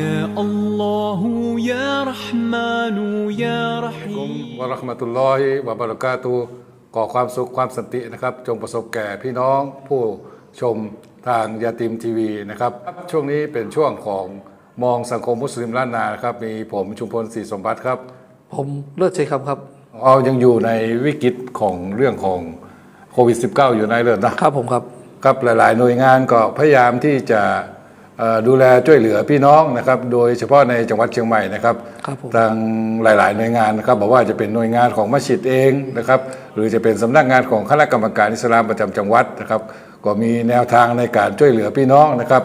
يا الله يا رحمن يا กุม رحيم วะเราะห์มะตุลลอฮิวะบะเราะกาตุฮ์ก่อความสุขความสันตินะครับ จงประสบแก่พี่น้องผู้ชมทางยาติมทีวีนะครับ ช่วงนี้เป็นช่วงของมองสังคมมุสลิมล้านนานะครับ มีผมชุมพลศรีสมบัติครับ ผมเลิศชัยคำครับ เอายังอยู่ในวิกฤตของเรื่องของโควิด -19 อยู่ในเรื่องนะ ครับผมครับ ครับหลาย ๆ หน่วยงานก็พยายามที่จะเอ่อ ดูแลช่วยเหลือพี่น้องนะครับ โดยเฉพาะในจังหวัดเชียงใหม่นะครับครับผมทางหลาย ๆ หน่วยงานนะครับ บอกว่าจะเป็นหน่วยงานของมัสยิดเองนะครับ หรือจะเป็นสำนักงานของคณะกรรมการอิสลามประจำจังหวัดนะครับ ก็มีแนวทางในการช่วยเหลือพี่น้องนะครับ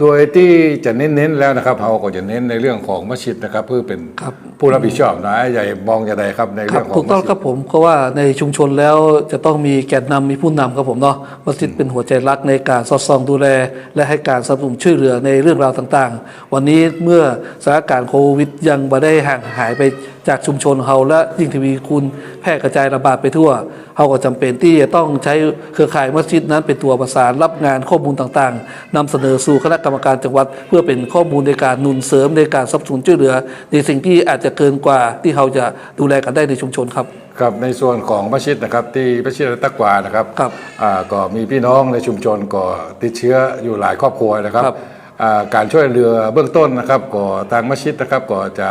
โดยที่จะเน้น ๆ แล้วนะครับเราก็จะเน้นในเรื่องของมัสยิดนะครับ เพื่อเป็นครับ ผู้รับผิดชอบนะใหญ่มองอย่างไรครับในครัเรื่บองของถูกต้องมัสยิดครับผมเพราะว่าในชุมชนแล้วจะต้องมีแกนนำมีผู้นำครับผมเนาะมัสยิดเป็นหัวใจรักในการสอดส่องดูแล และให้การสนับสนุนช่วยเหลือในเรื่องราวต่างๆ วันนี้เมื่อสถานการณ์โควิดยังไม่ได้ห่างหายไปจากชุมชนเราและยิ่งทวีคูณแพร่กระจายระบาดไปทั่วเราก็จำเป็นที่จะต้องใช้เครือข่ายมัสยิดนั้นเป็นตัวประสานรับงานข้อมูลต่างๆนำเสนอสู่คณะกรรมการจังหวัด เพื่อเป็นข้อมูลในการหนุนเสริมในการสนับสนุนช่วยเหลือ ในสิ่งที่อาจจะเกินกว่าที่เราจะดูแลกันได้ในชุมชนครับ ครับในส่วนของมัสยิดนะครับที่มัสยิดอัตตักวานะครับครับอ่าก็มีพี่น้องในชุมชนก็ติดเชื้ออยู่หลายครอบครัวนะครับครับ อ่าการช่วยเหลือเบื้องต้นนะครับก็ทางมัสยิดนะครับก็จะ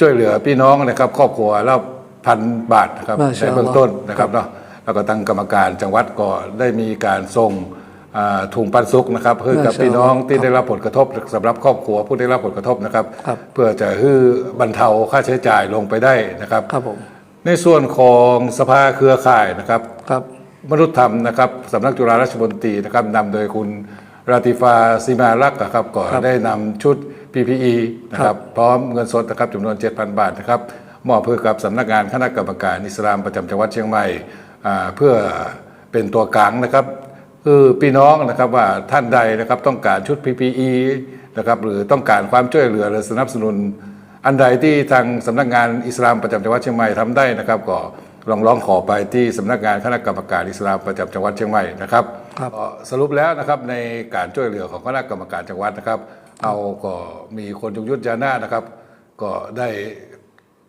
ช่วยเหลือพี่น้องนะครับ ครอบครัวละพันบาทนะครับมาชาในอัลลอฮ์ เบื้องต้นนะครับเนาะแล้วก็ทางกรรมการจังหวัดก็ได้มีการส่งอ่า ถุงปันสุกนะครับเพื่อกับมาชาอัลลอฮ์พี่น้องที่ได้รับผลกระทบสำหรับครอบครัวผู้ได้รับผลกระทบนะครับครับเพื่อจะให้บรรเทาค่าใช้จ่ายลงไปได้นะครับครับผมในส่วนของสภาเครือข่ายนะครับครับมนุษยธรรมนะครับสำนักจุฬาราชมนตรีนะครับนำโดยคุณราติฟาซีมารักษ์นะครับก็ครับได้นำชุด PPE นะครับพร้อมเงินสดนะครับจำนวน 7,000 บาทนะครับมอบเพื่อกับสำนักงานคณะกรรมการอิสลามประจำจังหวัดเชียงใหม่อ่าเพื่อเป็นตัวกลางนะครับ คือพี่น้องนะครับว่าท่านใดนะครับต้องการชุด PPE นะครับหรือต้องการความช่วยเหลือหรือสนับสนุน อันใดที่ทางสำนักงานอิสลามประจำจังหวัดเชียงใหม่ทำได้นะครับก็ลองร้องขอไปที่สำนักงานคณะกรรมการอิสลามประจำจังหวัดเชียงใหม่นะครับครับสรุปแล้วนะครับในการช่วยเหลือของคณะกรรมการจังหวัดนะครับ เอาก็มีคนยุยุทธยานานะครับ ก็ได้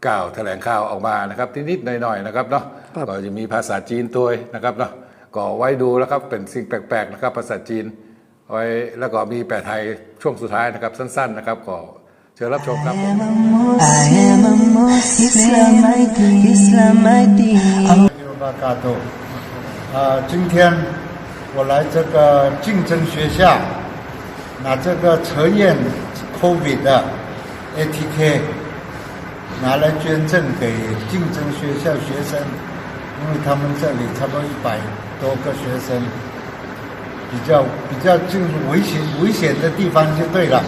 กล่าวแถลงข่าวออกมานะครับนิดๆหน่อยๆนะครับเนาะครับก็จะมีภาษาจีนตัวนะครับเนาะ ก็ไว้ดูแล้วครับเป็นสิ่งแปลกๆนะครับ ภาษาจีน ไว้แล้วก็มีแปลไทยช่วงสุดท้ายนะครับสั้น ๆนะครับก็เชิญรับชมครับ I am a Muslim, Islam my deen, Islam my deen. 巴嘎多，啊，今天我来这个竞争学校，拿这个测验 COVID 的 ATK 拿来捐赠给竞争学校学生，因为他们这里差不多一百 多个学生，比较比较进入危险危险的地方就对了，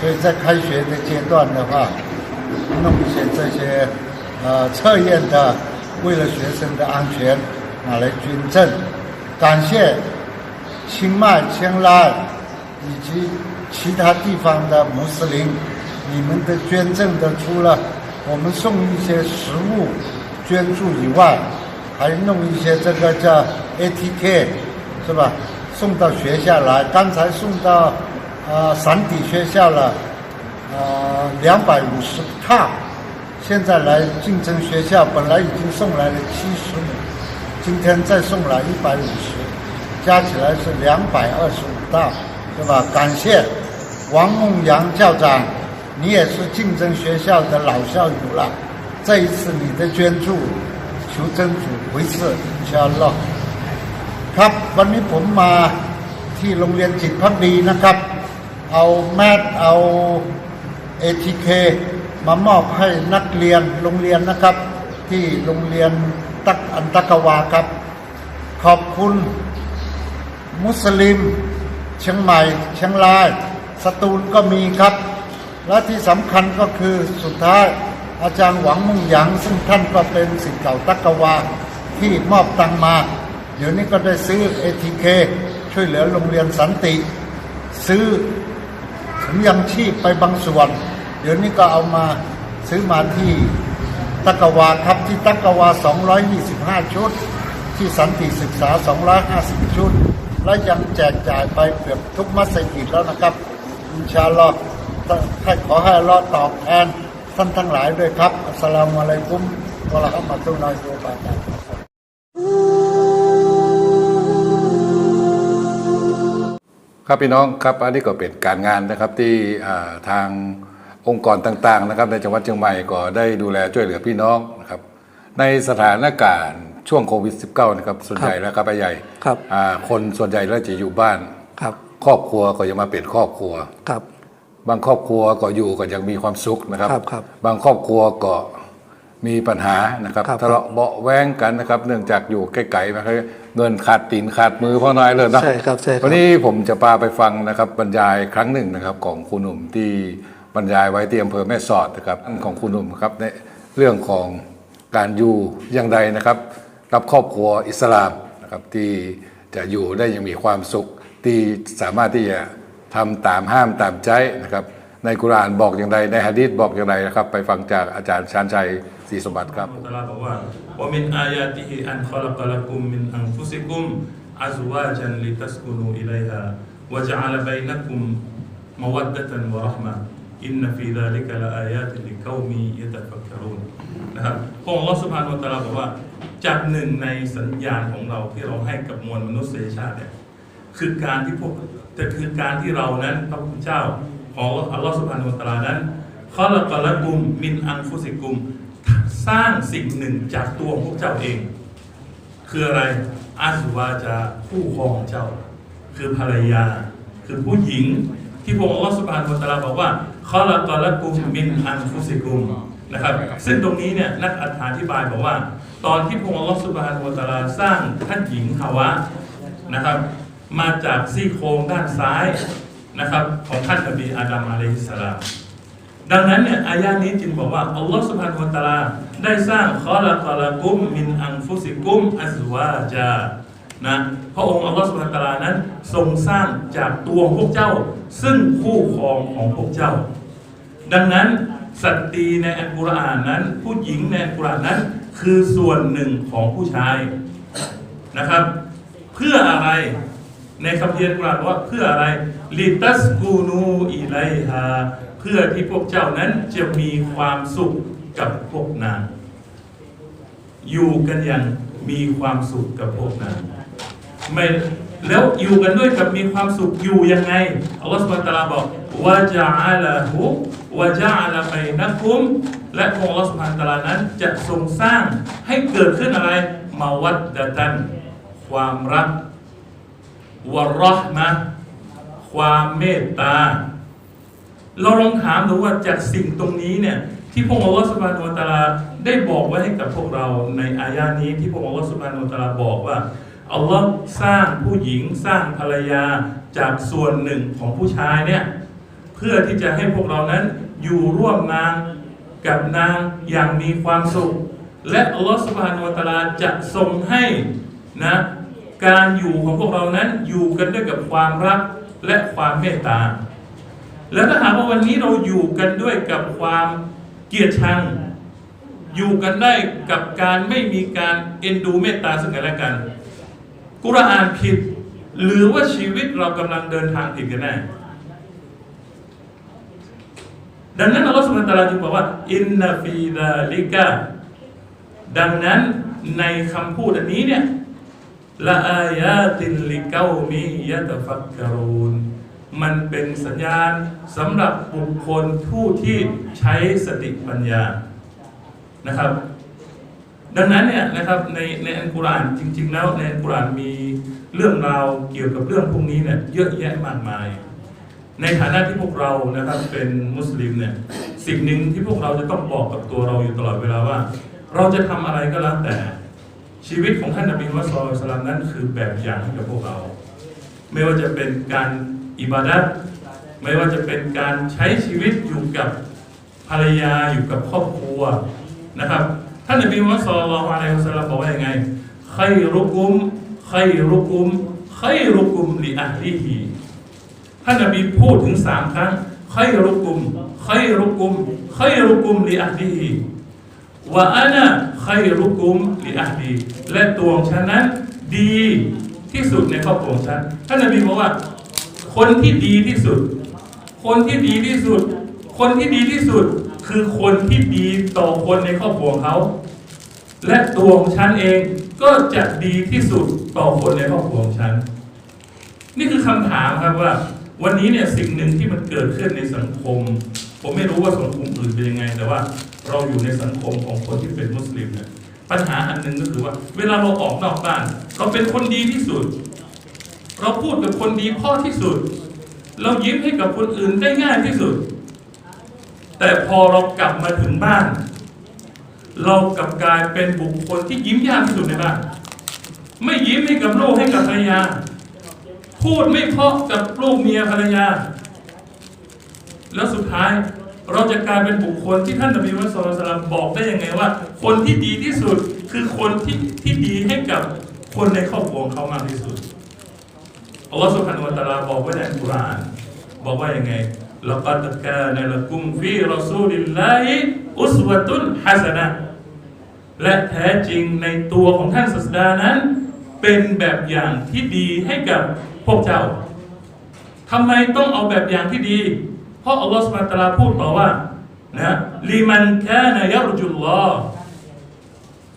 所以在开学的阶段的话，弄一些这些呃测验的，为了学生的安全拿来捐赠，感谢清迈、清拉以及其他地方的穆斯林，你们的捐赠的除了我们送一些食物捐助以外，还弄一些这个叫 ATK 是吧？送到学校来，刚才送到呃散底学校了，呃两百五十套，现在来竞争学校本来已经送来了七十五，今天再送来一百五十，加起来是两百二十五套，是吧？感谢王梦阳校长，你也是竞争学校的老校友了，这一次你的捐助，求真主维持，อินชาอัลลอฮ์ ครับวันนี้ผมมาที่โรงเรียนจิตพักดีนะครับ เอาแมทเอา ATK มามอบให้นักเรียนโรงเรียนนะครับ ที่โรงเรียนตักอันตะกวาครับ ขอบคุณ มุสลิม เชียงใหม่ เชียงราย สตูลก็มีครับ และที่สำคัญก็คือสุดท้าย อาจารย์หวังมุ่งหยางซึ่งท่านก็เป็นสิทธิ์เก่าตักกวาที่มอบตังมา เดี๋ยวนี้ก็ได้ซื้อ ATK ช่วยเหลือโรงเรียนสันติ ซื้อถุงยังชีพไปบางส่วน เดี๋ยวนี้ก็เอามาซื้อมาที่ตักกวาครับที่ตักกวา 225 ชุด ที่สันติศึกษา 250 ชุด และยังแจกจ่ายไปเกือบทุกมัสยิดแล้วนะครับอินชาลอฮ์ให้ขอให้อัลอตอบแทน ท่านทั้งหลายด้วยครับ อัสสลามุอะลัยกุมวะเราะห์มะตุลลอฮิวะบะเราะกาตุฮ์ครับพี่น้องครับอันนี้ก็เป็นการงานนะครับที่อ่าทางองค์กรต่างๆนะครับ ในจังหวัดเชียงใหม่ก็ได้ดูแลช่วยเหลือพี่น้องนะครับ ในสถานการณ์ช่วงโควิด -19 นะครับส่วนใหญ่แล้วครับไอ้ใหญ่ครับอ่าคนส่วนใหญ่แล้วจะอยู่บ้านครับ ครอบครัวก็ยังมาเป็นครอบครัวครับ บางครอบครัวก็อยู่ก็ยังมีความสุขนะครับ ครับครับ บางครอบครัวก็มีปัญหานะครับครับ ทะเลาะเบาะแว้งกันนะครับ เนื่องจากอยู่ใกล้ๆนะครับเงินขาดตีนขาดมือพ่อน้อยเลยนะใช่ครับใช่ครับวันนี้ผมจะพาไปฟังนะครับบรรยายครั้งหนึ่งนะครับของครูหนุ่มที่บรรยายไว้ที่อำเภอแม่สอดนะครับของครูหนุ่มครับในเรื่องของการอยู่อย่างไรนะครับกับครอบครัวอิสลามนะครับที่จะอยู่ได้อยังมีความสุขที่สามารถที่จะ ทำตามห้ามตามใจนะครับ ในกุรานบอกอย่างไรในฮะดีษบอกอย่างไรนะครับ ไปฟังจากอาจารย์ชานชัยศรีสมบัติครับตะลาบอกว่าว่ามินอายาติฮิอันขลักลักุมมินอันฟุซิกุมอัซวาจันลิตัสกุนูอิไลฮาวะจัลบัยนักุมมวัดดะตันวะราะห์มะอินนฟีซาลิกะลาอายาติลิกอมียะตะฟักกะรูนนะครับพระองค์อัลลอฮฺสุบฮานะฮูวะตะอาลาบอกว่าจากหนึ่งในสัญญาณของเราที่เราให้กับมวลมนุษยชาติเนี่ยคือการที่พวก แต่คือการที่เรานั้นพระพุทธเจ้าของอัลลอฮฺสุบฮานุตะอาลานั้นขอลักละกุมมินอันฟุสิกุม สร้างสิ่งหนึ่งจากตัวพวกเจ้าเอง คืออะไรอาสุวาจะคู่ครองเจ้า คือภรรยา คือผู้หญิงที่พระองค์อัลลอฮฺสุบฮานุตะอาลาบอกว่าขอลักละกุมมินอันฟุสิกุมนะครับ ซึ่งตรงนี้เนี่ยนักอธิบายบอกว่า ตอนที่พระองค์อัลลอฮฺสุบฮานุตะอาลาสร้างท่านหญิงฮาวะนะครับ มาจากซี่โครงด้านซ้ายนะครับของท่านนบีอาดัมอะลัยฮิสสลามดังนั้นเนี่ยอายานี้จึงบอกว่าอัลลอฮฺสุบฮานุวตะอาลาได้สร้างคอละกอละกุมมินอังฟุสิกุมอัซวาจานะพระองค์อัลลอฮฺสุบฮานุตะอาลานั้นทรงสร้างจากตัวพวกเจ้า ซึ่งคู่ครองของพวกเจ้า ดังนั้นสตรีในอัลกุรอานนั้น ผู้หญิงในอัลกุรอานนั้น คือส่วนหนึ่งของผู้ชายนะครับ เพื่ออะไร ในคำเพียรกุรานว่าเพื่ออะไรลิตัสกูนูอิไลฮาเพื่อที่พวกเจ้านั้นจะมีความสุขกับพวกนางอยู่กันอย่างมีความสุขกับพวกนางไม่แล้วอยู่กันด้วยกับมีความสุขอยู่ยังไงอัลลอฮฺสุบตาลาบอกวะจาละฮุวะจาละไปนักุมและพระองค์อัลลอฮฺสุบตาลานั้นจะทรงสร้างให้เกิดขึ้นอะไรมาวัดดะตัน ความรัก วะรอห์มะความเมตตา เราลองถามดูว่าจากสิ่งตรงนี้เนี่ยที่พระองค์อัลลอฮฺสุบานุตาลาได้บอกไว้ให้กับพวกเราในอายานี้ที่พระองค์อัลลอฮฺสุบานุตาลาบอกว่าอัลลอฮ์สร้างผู้หญิงสร้างภรรยาจากส่วนหนึ่งของผู้ชายเนี่ยเพื่อที่จะให้พวกเรานั้นอยู่ร่วมนางกับนางอย่างมีความสุข และอัลลอฮฺสุบฮานุตาลาจะทรงให้นะ การอยู่ของพวกเรานั้นอยู่กันด้วยกับความรักและความเมตตา แล้วถ้าหากว่าวันนี้เราอยู่กันด้วยกับความเกลียดชัง อยู่กันได้กับการไม่มีการเอ็นดูเมตตาซึ่งกันและกัน กุรอานผิด หรือว่าชีวิตเรากำลังเดินทางผิดกันแน่ดังนั้นอัลลอฮฺสุบฮานตะอาลาจึงบอกว่าอินนาฟีดาลิกะดังนั้นในคำพูดอันนี้เนี่ย ละอายาตินลิเกามียะตฟักกรูนมันเป็นสัญญาณสำหรับบุคคลผู้ที่ใช้สติปัญญานะครับ ดังนั้นเนี่ยนะครับในในอัลกุรอานจริง ๆ แล้วในอัลกุรอานมีเรื่องราวเกี่ยวกับเรื่องพวกนี้เนี่ยเยอะแยะมากมาย ในฐานะที่พวกเรานะครับเป็นมุสลิมเนี่ยสิ่งหนึ่งที่พวกเราจะต้องบอกกับตัวเราอยู่ตลอดเวลาว่า เราจะทำอะไรก็แล้วแต่ ชีวิตของท่านนบีมุฮัมมัดศ็อลลัลลอฮุอะลัยฮิวะซัลลัมนั้นคือแบบอย่างให้กับพวกเรา ไม่ว่าจะเป็นการอิบาดัตไม่ว่าจะเป็นการใช้ชีวิตอยู่กับภรรยาอยู่กับครอบครัวนะครับ ท่านนบีมุฮัมมัดศ็อลลัลลอฮุอะลัยฮิวะซัลลัมบอกว่ายังไงใครรุกุมใครรุกุมใครรุกุมลิอะฮลิฮีท่านนบีพูดถึงสามครั้งใครรุกุมใครรุกุมใครรุกุมลิอะฮลิฮี ว่าอานะใครรุกุมลิอะฮลีและตัวของฉันนั้นดีที่สุดในครอบครัวฉันท่านนบีบอกว่า คนที่ดีที่สุด คนที่ดีที่สุด คนที่ดีที่สุดคือคนที่ดีต่อคนในครอบครัวเขา และตัวของฉันเองก็จะดีที่สุดต่อคนในครอบครัวของฉัน นี่คือคำถามครับว่า วันนี้เนี่ยสิ่งหนึ่งที่มันเกิดขึ้นในสังคม ผมไม่รู้ว่าสังคมอื่นเป็นยังไง แต่ว่าเราอยู่ในสังคมของคนที่เป็นมุสลิมเนี่ยปัญหาอันหนึ่งก็คือว่า เวลาเราออกนอกบ้าน เราเป็นคนดีที่สุด เราพูดกับคนดีพ่อที่สุด เรายิ้มให้กับคนอื่นได้ง่ายที่สุด แต่พอเรากลับมาถึงบ้าน เรากลับกลายเป็นบุคคลที่ยิ้มยากที่สุดในบ้านไม่ยิ้มให้กับลูกให้กับภรรยา พูดไม่เพาะกับลูกเมียภรรยา แล้วสุดท้ายเราจะกลายเป็นบุคคลที่ท่านนบีมุฮัมมัดสุลลัลลอฮุอะลัยฮิวะซัลลัมบอกได้ยังไงว่า คนที่ดีที่สุดคือคนที่ที่ดีให้กับคนในครอบครัวเขามากที่สุดอัลลอฮฺสุบฮานุวะตะอาลาบอกไว้ในอัลกุรอานบอกว่ายังไงละกัดกาในละกุมฟีรอซูลิลลาฮิอุสวะตุนฮัสนะและแท้จริงในตัวของท่านศาสดานั้น เป็นแบบอย่างที่ดีให้กับพวกเจ้าทำไมต้องเอาแบบอย่างที่ดี ราะอัลลอฮฺสุบฮานตะลาพูดต่อว่านะลิมันกานายารจุลลอฮ์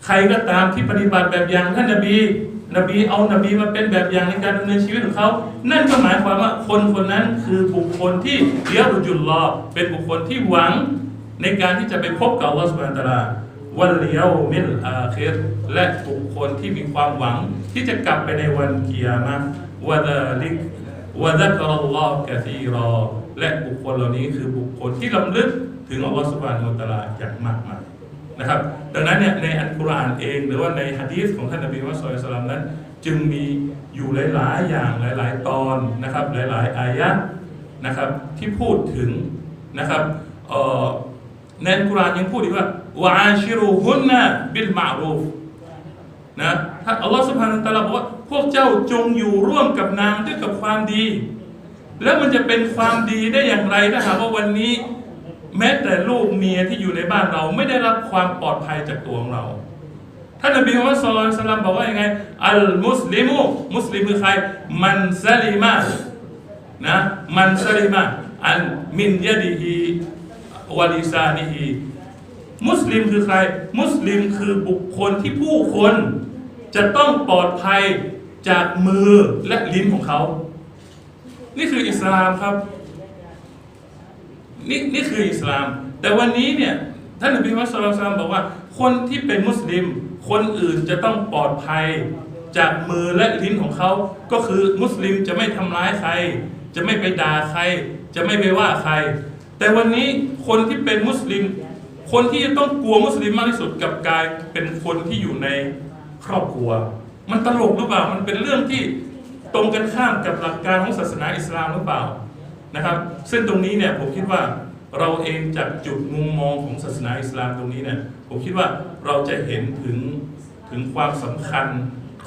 ใครก็ตามที่ปฏิบัติแบบอย่างท่านนบี นบีเอานบีมาเป็นแบบอย่างในการดำเนินชีวิตของเขา นั่นก็หมายความว่าคนคนนั้นคือบุคคลที่เยารจุลลอฮ์เป็นบุคคลที่หวังในการที่จะไปพบกับอัลลอฮฺสุบฮานตะลาวันเลียวมิลอาคิรและบุคคลที่มีความหวังที่จะกลับไปในวันกิยามะวะดาลิกวะซักรัลลอฮ์กะซีรอ และบุคคลเหล่านี้คือบุคคลที่ลำลึกถึงอัลลอฮ์สุบานะฮูวะตะอาลาอย่างมากมายนะครับ ดังนั้นเนี่ยในอัลกุรอานเองหรือว่าในฮะดีษของท่านนบีมุฮัมมัดศ็อลลัลลอฮุอะลัยฮิวะซัลลัมนั้น จึงมีอยู่หลาย ๆ อย่างหลาย ๆ ตอนนะครับ หลาย ๆ อายะนะครับที่พูดถึงนะครับในอัลกุรอานยังพูดอีกว่าวาชิรูฮุนนะบิลมารูฟนะถ้าอัลลอฮฺสุบฮานะฮูวะตะลาบอกว่าพวกเจ้าจงอยู่ร่วมกับนางด้วยกับความดี แล้วมันจะเป็นความดีได้อย่างไรถ้าหากว่าวันนี้ แม้แต่ลูกเมียที่อยู่ในบ้านเราไม่ได้รับความปลอดภัยจากตัวของเราท่านนบีมุฮัมมัดศ็อลลัลลอฮุอะลัยฮิวะซัลลัมบอกว่ายังไงอัลมุสลิมุมุสลิมคือใคร มันซาลิมานะมันซาลิมาอันมินยะดิฮิวะลิซานิฮิมุสลิมคือใคร มุสลิมคือบุคคลที่ผู้คน จะต้องปลอดภัยจากมือและลิ้นของเขา นี่คืออิสลามครับนี่นี่คืออิสลาม แต่วันนี้เนี่ยท่านนบีมุฮัมมัดสุลลัลลอฮุอะลัยฮิวะซัลลัมบอกว่า คนที่เป็นมุสลิม คนอื่นจะต้องปลอดภัย จากมือและลิ้นของเขา ก็คือมุสลิมจะไม่ทำร้ายใคร จะไม่ไปด่าใคร จะไม่ไปว่าใคร แต่วันนี้คนที่เป็นมุสลิม คนที่จะต้องกลัวมุสลิมมากที่สุดกับกายเป็นคนที่อยู่ในครอบครัว มันตลกหรือเปล่ามันเป็นเรื่องที่ ตรงกันข้ามกับหลักการของศาสนาอิสลามหรือเปล่านะครับ ซึ่งตรงนี้เนี่ยผมคิดว่าเราเองจากจุดมุมมองของศาสนาอิสลามตรงนี้เนี่ยผมคิดว่าเราจะเห็นถึงถึงความสำคัญ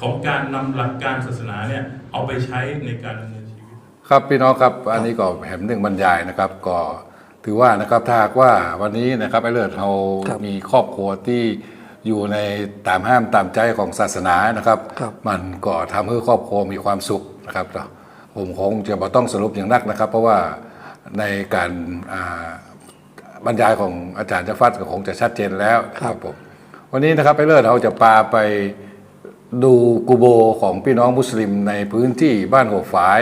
ของการนำหลักการศาสนาเนี่ยเอาไปใช้ในการดำเนินชีวิต ครับพี่น้องครับอันนี้ก็แหมหนึ่งบรรยายนะครับ ก็ถือว่านะครับถ้าหากว่าวันนี้นะครับไอ้เลิศเราครับมีครอบครัวที่ อยู่ในตามห้ามตามใจของศาสนานะครับครับมันก็ทำให้ครอบครัวมีความสุขนะครับผมคงจะบ่ต้องสรุปอย่างนักนะครับ เพราะว่าในการอ่าบรรยายของอาจารย์จะฟัดก็คงจะชัดเจนแล้วนะครับผมวันนี้นะครับไอ้เลิศเราจะปาไปดูกูโบของพี่น้องมุสลิมในพื้นที่บ้านหัวฝาย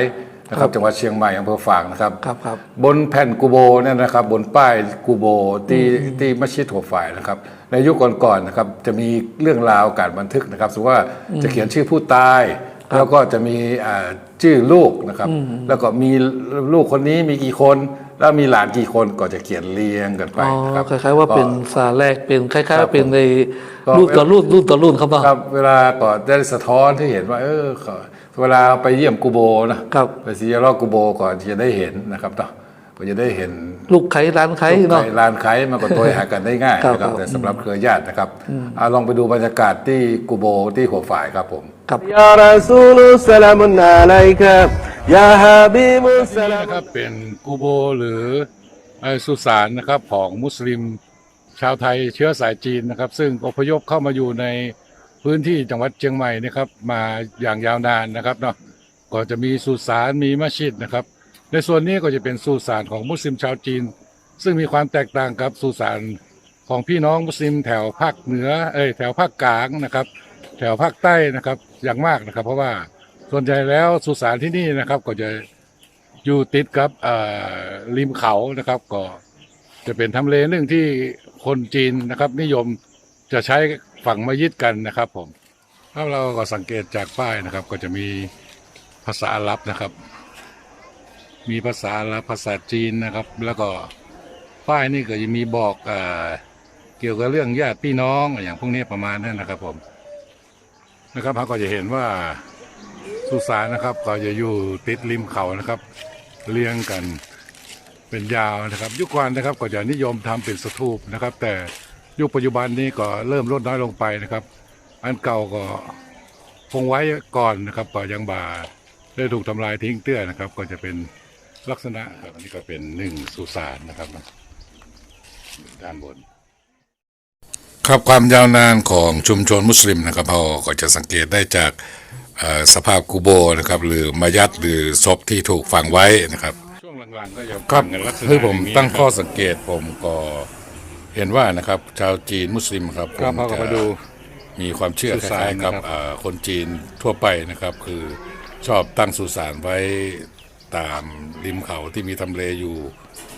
นะครับจังหวัดเชียงใหม่อำเภอฝางนะครับครับครับบนแผ่นกูโบเนี่ยนะครับบนป้ายกูโบที่ที่มัสยิดหัวฝายนะครับ ในยุคก่อนๆนะครับจะมีเรื่องราวการบันทึกนะครับสมมติว่าจะเขียนชื่อผู้ตาย แล้วก็จะมีอ่าชื่อลูกนะครับ แล้วก็มีลูกคนนี้มีกี่คน แล้วมีหลานกี่คนก็จะเขียนเรียงกันไปอ๋อนะครับคล้ายๆว่าเป็นก็สาแรกเป็นคล้ายครัๆบว่าเป็นในก็รุ่นต่อรุ่นรุ่นต่อรุ่นครับเนาะครับ เวลาก็ได้สะท้อนที่เห็นว่า เออเขาเวลาไปเยี่ยมกูโบนะครับไปซียารอกูโบก่อนที่จะได้เห็นนะครับเนาะ ก็จะได้เห็นลูกไข่ร้านไข่เนาะร้านไข่มานก็ตัวหากันได้ง่ายนะครับแต่สำหรับเครือญาตินะครับลองไปดูบรรยากาศที่กูโบที่หัวฝ่ายครับผมครับยาราซูลุสลามุนอะลัยกัยาฮาบิมุสลามครับเป็นกูโบหรือสุสานนะครับของมุสลิมชาวไทยเชื้อสายจีนนะครับ ซึ่งอพยพเข้ามาอยู่ในพื้นที่จังหวัดเชียงใหม่นะครับ มาอย่างยาวนานนะครับเนาะก่อนจะมีสุสานมีมัสยิดนะครับ ในส่วนนี้ก็จะเป็นสุสานของมุสลิมชาวจีน ซึ่งมีความแตกต่างกับสุสานของพี่น้องมุสลิมแถวภาคเหนือเอ้ยแถวภาคกลางนะครับ แถวภาคใต้นะครับอย่างมากนะครับ เพราะว่าส่วนใหญ่แล้วสุสานที่นี่นะครับ ก็จะอยู่ติดกับริมเขานะครับ ก็จะเป็นทำเลหนึ่งที่คนจีนนะครับ นิยมจะใช้ฝั่งมัสยิดกันนะครับผมถ้าเราก็สังเกตจากป้ายนะครับ ก็จะมีภาษาอาหรับนะครับ มีภาษาอาหรับภาษาจีนนะครับ แล้วก็ป้ายนี่ก็จะมีบอกเอเกี่ยวกับเรื่องญาติพี่น้องอย่างพวกนี้ประมาณนั้นนะครับผมนะครับเราก็จะเห็นว่าสุสานนะครับ ก็จะอยู่ติดริมเขานะครับ เรียงกันเป็นยาวนะครับ ยุคก่อนนะครับก็จะนิยมทำเป็นสถูปนะครับ แต่ยุคปัจจุบันนี้ก็เริ่มลดน้อยลงไปนะครับ อันเก่าก็คงไว้ก่อนนะครับก็ยังบาได้ถูกทำลายทิ้งเตื้อนะครับ ก็จะเป็น ลักษณะครับอันนี้ก็เป็นหนึ่งสุสานนะครับด้านบน ครับความยาวนานของชุมชนมุสลิมนะครับเราก็จะสังเกตได้จากเอ่อสภาพกูโบนะครับ หรือมายัดหรือศพที่ถูกฝังไว้นะครับช่วงหลังๆก็จะครับคือผมตั้งข้อสังเกตผมก็เห็นว่านะครับ ชาวจีนมุสลิมครับครับคงเราก็จะมาดูมีความเชื่อสุคสานล้ายๆกับนะครับเอ่อคนจีนทั่วไปนะครับ คือชอบตั้งสุสานไว้ ตามริมเขาที่มีทำเลอยู่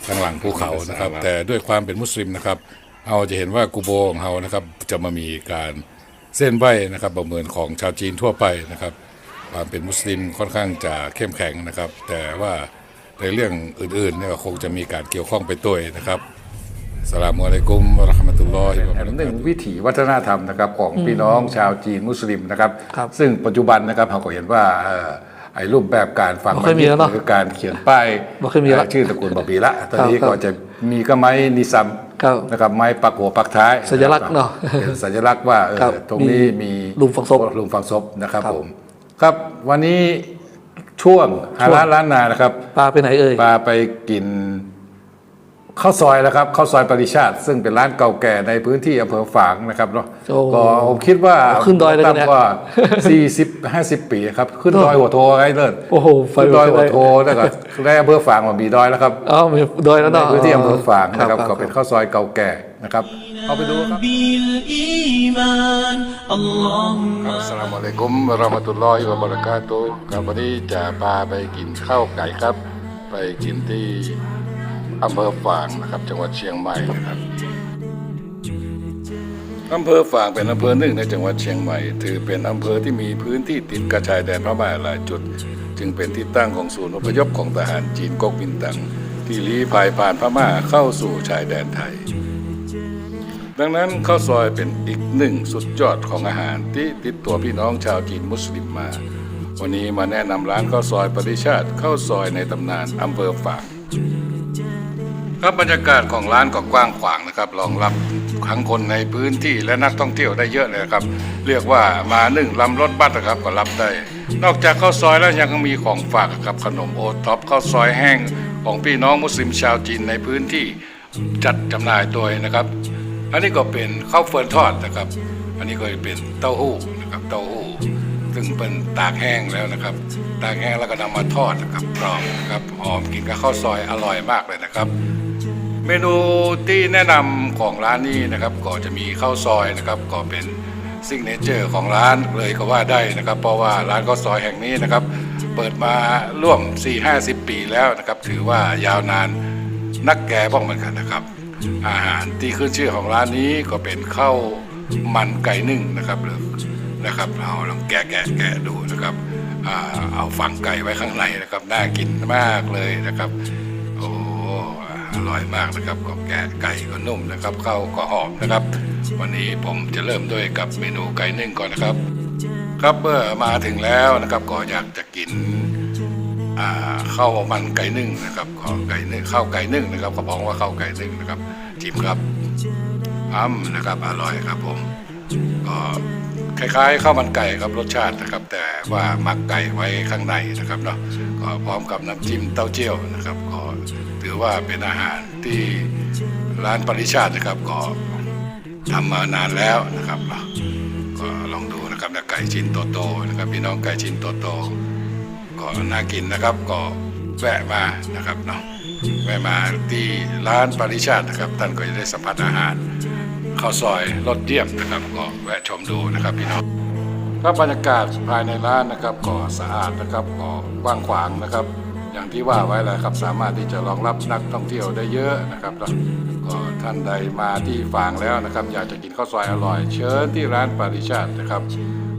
ข้างหลังภูเขานะครับ แต่ด้วยความเป็นมุสลิมนะครับเราจะเห็นว่ากูโบของเรานะครับจะมามีการเส้นไหวนะครับประเมินของชาวจีนทั่วไปนะครับ ความเป็นมุสลิมค่อนข้างจะเข้มแข็งนะครับ แต่ว่าในเรื่องอื่นๆเนี่ยก็คงจะมีการเกี่ยวข้องไปด้วยนะครับสลามุอะลัยกุมวะเราะห์มะตุลลอฮิวะบะเราะกาตุฮ์หนึ่งวิถีวัฒนธรรมนะครับของพี่น้องชาวจีนมุสลิมนะครับครับซึ่งปัจจุบันนะครับเราก็เห็นว่าเอ่อ ไอ้รูปแบบการฝังบ่ค่อยมีแล้วเนอะหรือการเขียนป้ายบ่ค่อยมีแล้วเอ่อชื่อตระกูลบะบีละตอนนี้ครับก็จะมีก็ไม้นิซัมครับนะครับไม้ปักหัวปักท้ายสัญลักษณ์เนอะเป็นสัญลักษณ์ว่าเออครับตรงนี้มีหลุมฝังศพหลุมฝังศพนะครับครับผมครับวันนี้ช่วงฮาร้านล้านนานะครับปลาไปไหนเอ่ยปาไปกิน ข้าวซอยนะครับข้าวซอยปริชาติ ซึ่งเป็นร้านเก่าแก่ในพื้นที่อำเภอฝางนะครับเนาะก็ผมคิดว่าขึ้นดอยตั้งว่าสี่สิบห้าสิบปีครับขึ้นดอยหัวโทไอ้เลิศโอ้โหขึ้นดอยหัวโทนะครับในอำเภอฝางมันมีดอยแล้วครับอ๋อดอยแล้วเนาะพื้นที่อำเภอฝางนะครับก็เป็นข้าวซอยเก่าแก่นะครับเอาไปดูครับครับสลามอะลัยกุมรอมตุลลอฮิวะบะลราะกาตุครับวันนี้จะพาไปกินข้าวไก่ครับ ไปกินที่ อำเภอฝางนะครับ จังหวัดเชียงใหม่นะครับอำเภอฝางเป็นอำเภอหนึ่งในจังหวัดเชียงใหม่ ถือเป็นอำเภอที่มีพื้นที่ติดกระชายแดนพม่าหลายจุด จึงเป็นที่ตั้งของศูนย์อพยพของทหารจีนก๊กมินตั๋งที่ลี้ภัยผ่านพม่าเข้าสู่ชายแดนไทย ดังนั้นข้าวซอยเป็นอีกหนึ่งสุดยอดของอาหารที่ติดตัวพี่น้องชาวจีนมุสลิมมา วันนี้มาแนะนำร้านข้าวซอยปริชาติข้าวซอยในตำนานอำเภอฝาง ครับบรรยากาศของร้านก็กว้างขวางนะครับรองรับทั้งคนในพื้นที่และนักท่องเที่ยวได้เยอะเลยครับ เรียกว่ามาหนึ่งลำรถบัสนะครับก็รับได้ นอกจากข้าวซอยแล้วยังมีของฝากกับขนมโอท็อปข้าวซอยแห้งของพี่น้องมุสลิมชาวจีนในพื้นที่จัดจำหน่ายตัวนะครับ อันนี้ก็เป็นข้าวเฟิร์นทอดนะครับ อันนี้ก็เป็นเต้าหู้นะครับเต้าหู้ซึ่งเป็นตากแห้งแล้วนะครับ ตากแห้งแล้วก็นำมาทอดนะครับกรอบนะครับหอมกินกับข้าวซอยอร่อยมากเลยนะครับ เมนูที่แนะนำของร้านนี้นะครับก็จะมีข้าวซอยนะครับก็เป็นซิกเนเจอร์ของร้านเลยก็ว่าได้นะครับ เพราะว่าร้านข้าวซอยแห่งนี้นะครับ เปิดมาร่วม 4-50 ปีแล้วนะครับ ถือว่ายาวนานนักแก่บ้องเหมือนกันนะครับ อาหารที่ขึ้นชื่อของร้านนี้ก็เป็นข้าวมันไก่นึ่งนะครับหรือนะครับเอาลองแกะแกะแกะดูนะครับอเอาฝังไก่ไว้ข้างในนะครับน่ากินมากเลยนะครับ ร่อยมากนะครับก็แกะไก่ก็นุ่มนะครับข้าวก็หอมนะครับ วันนี้ผมจะเริ่มด้วยกับเมนูไก่นึ่งก่อนนะครับ ครับเมื่อมาถึงแล้วนะครับก็อยากจะกินอ่าข้าวมันไก่นึ่งนะครับขอไก่นึ่งข้าวไก่นึ่งนะครับก็บอกว่าข้าวไก่นึ่งนะครับชิมครับอ้ำนะครับอร่อยครับผมก็คล้ายๆข้าวมันไก่ครับรสชาตินะครับ แต่ว่าหมักไก่ไว้ข้างในนะครับเนาะก็พร้อมกับน้ำจิ้มเต้าเจี้ยวนะครับก อว่าเป็นอาหารที่ร้านปริชาตินะครับก็ทำมานานแล้วนะครับก็ลองดูนะครับนะไก่ชิ้นโตๆนะครับพี่น้องไก่ชิ้นโตๆก็น่ากินนะครับก็แวะมานะครับเนาะแวะมาที่ร้านปริชาตินะครับท่านก็จะได้สัมผัสอาหารข้าวซอยรสเยี่ยมนะครับก็แวะชมดูนะครับพี่น้องครับบรรยากาศภายในร้านนะครับก็สะอาดนะครับก็กว้างขวางนะครับ อย่างที่ว่าไว้แล้วครับสามารถที่จะรองรับนักท่องเที่ยวได้เยอะนะครับแล้วก็ท่านใดมาที่ฟางแล้วนะครับ อยากจะกินข้าวซอยอร่อย เชิญที่ร้านปาริชาตินะครับ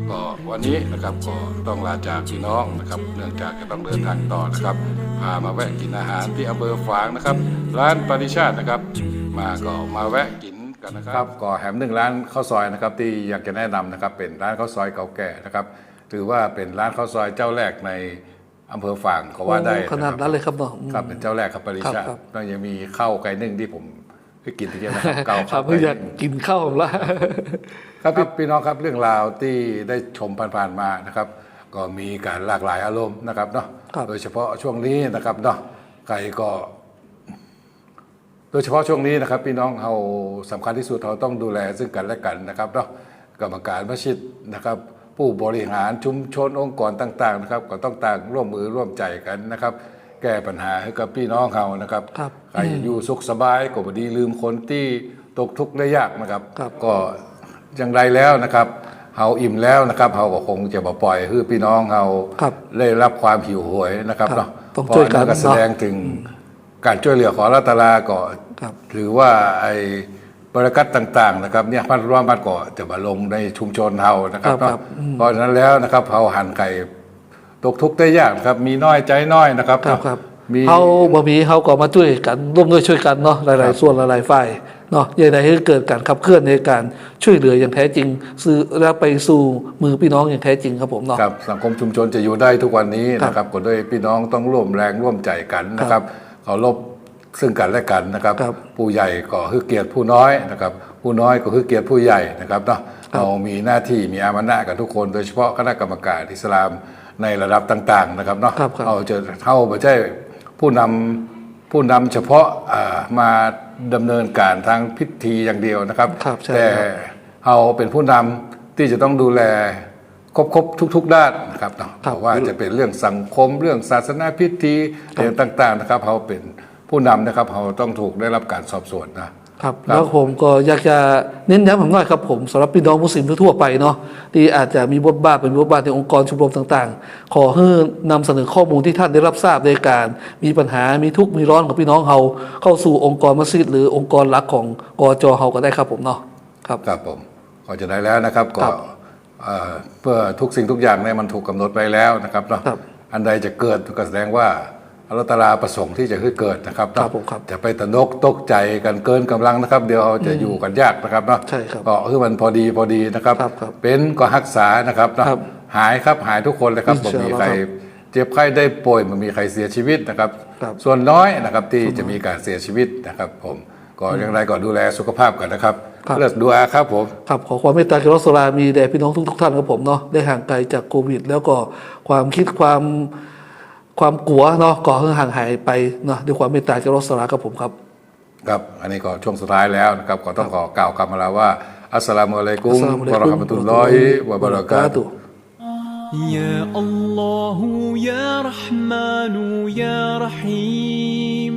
ก็วันนี้นะครับก็ต้องลาจากพี่น้องนะครับ เนื่องจากจะต้องเดินทางต่อนะครับพามาแวะกินอาหารที่อำเภอฝางนะครับ ร้านปาริชาตินะครับ มาก็มาแวะกินกันนะครับก็แหมหนึ่งร้านข้าวซอยนะครับที่อยากจะแนะนำนะครับเป็นร้านข้าวซอยเก่าแก่นะครับถือว่าเป็นร้านข้าวซอยเจ้าแรกใน อำเภอฝางก็ว่าได้โอ้ขนาดนั้นเลยครับเนาะอืมครับเป็นเจ้าแรกครับปาริชาติครับแล้วยังมีข้าวไก่นึ่งที่ผมเคยกินที่เดียวนะครับเก่าครับเพื่ออยากกินข้าวละครับพี่พี่น้องครับเรื่องราวที่ได้ชมผ่านๆมานะครับ ก็มีการหลากหลายอารมณ์นะครับเนาะครับโดยเฉพาะช่วงนี้นะครับเนาะใครก็ โดยเฉพาะช่วงนี้นะครับ พี่น้องเราสำคัญที่สุดเราต้องดูแลซึ่งกันและกันนะครับเนาะกรรมการมัสยิดนะครับ ผู้บริหารชุมชนองค์กรต่างๆนะครับก็ต้องต่างร่วมมือร่วมใจกันนะครับ แก้ปัญหาให้กับพี่น้องเรานะครับครับใครอยู่สุขสบายก็บดีลืมคนที่ตกทุกข์ได้ยากนะครับ ครับ ก็อย่างไรแล้วนะครับเฮาอิ่มแล้วนะครับเฮาก็คงจะบ่ปล่อยให้พี่น้องเฮาครับได้รับความหิวโหวยนะครับครับเนาะต้องเพราะช่วยกันอัก็เนาะแสดงถึงการช่วยเหลือของรัตลาก็ครับ ถือว่าไอ้ บริกัตต่างๆนะครับเนี่ยพันร่วมมันก็จะมาลงในชุมชนเฮานะครับครับเนาะครับอืมเพราะฉะนั้นแล้วนะครับเฮาหันไก่ตกทุกข์ได้ยากนะครับมีน้อยใจน้อยนะครับครับเนาะครับมีเขาบ่มีเขาก็มาช่วยกันร่วมด้วยช่วยกันเนาะหลาย ๆ ส่วนหลายๆฝ่ายเนาะอย่างไรให้เกิดการขับเคลื่อนในการช่วยเหลืออย่างแท้จริง ซื้อแล้วไปสู่มือพี่น้องอย่างแท้จริงครับผมเนาะครับสังคมชุมชนจะอยู่ได้ทุกวันนี้ครับนะครับก็ด้วยพี่น้องต้องร่วมแรงร่วมใจกันนะครับเคารพ ซึ่งกันและกันนะครับครับผู้ใหญ่ก็คือเกียรติผู้น้อยนะครับ ผู้น้อยก็คือเกียรติผู้ใหญ่นะครับเนาะครับเรามีหน้าที่มีอามานะกับทุกคน โดยเฉพาะคณะกรรมการอิสลามในระดับต่าง ๆ นะครับเนาะครับครับเราจะเท่าไม่ใช่ผู้นำผู้นำเฉพาะอ่ามาดำเนินการทางพิธีอย่างเดียวนะครับครับใช่แต่ครับเราเป็นผู้นำที่จะต้องดูแลครบครบทุก ๆ ด้านนะครับเนาะครับเพราะว่าจะเป็นเรื่องสังคมเรื่องศาสนาพิธีเรื่องต่าง ๆ นะครับเราเป็น ผู้นำนะครับเราต้องถูกได้รับการสอบสวนนะครับ แล้วผมก็อยากจะเน้นย้ำผมหน่อยครับผมสำหรับพี่น้องมุสลิมทั่วๆไปเนาะที่อาจจะมีบทบาทเป็นบทบาทในองค์กรชมรมต่างๆ ขอให้นำเสนอข้อมูลที่ท่านได้รับทราบในการ มีปัญหามีทุกข์มีร้อนของพี่น้องเราเข้าสู่องค์กรมัสยิดหรือองค์กรหลักของกอจเฮาก็ได้ครับผมเนาะครับครับผมก็จะได้แล้วนะครับก็ครับเอ่อเพื่อทุกสิ่งทุกอย่างเนี่ยมันถูกกำหนดไว้แล้วนะครับเนาะครับอันใดจะเกิดก็แสดงว่า อัลลอฮฺตะอาลาประสงค์ที่จะให้เกิดนะครับเนาะครับผมครับจะไปตะนกตกใจกันเกินกำลังนะครับ เดี๋ยวเราจะอยู่กันยากนะครับเนาะใช่ครับก็คือมันพอดีพอดีนะครับครับครับเป็นก็รักษานะครับเนาะครับหายครับหายทุกคนเลยครับอิผมนชาอัลมีลอฮ์ใครครับเจ็บไข้ได้ป่วยมันมีใครเสียชีวิตนะครับครับ ส่วนน้อยนะครับที่จะมีการเสียชีวิตนะครับ ผมก็อย่างไรก็ดูแลสุขภาพกันนะครับครับเลิกดูอาครับผมครับขอความเมตตาจากอัลลอฮฺสุลามีแด่พี่น้องทุกๆท่านครับผมเนาะได้ห่างไกลจากโควิด แล้วก็ความคิดความ ความกลัวเนาะก็ให้ห่างหายไปเนาะด้วยความเมตตาจากอัลลอฮฺสุลาครับผมครับ ครับ อันนี้ก็ช่วงสุดท้ายแล้วนะครับ ก็ต้องขอกล่าวคำมาแล้วว่า อัสสลามุอะลัยกุม อัสสลามุอะลั วะ ย เราะ กุม ห์มะตุลลอฮิวะบะเราะกาตุฮ์ يا الله يا رحمن يا رحيم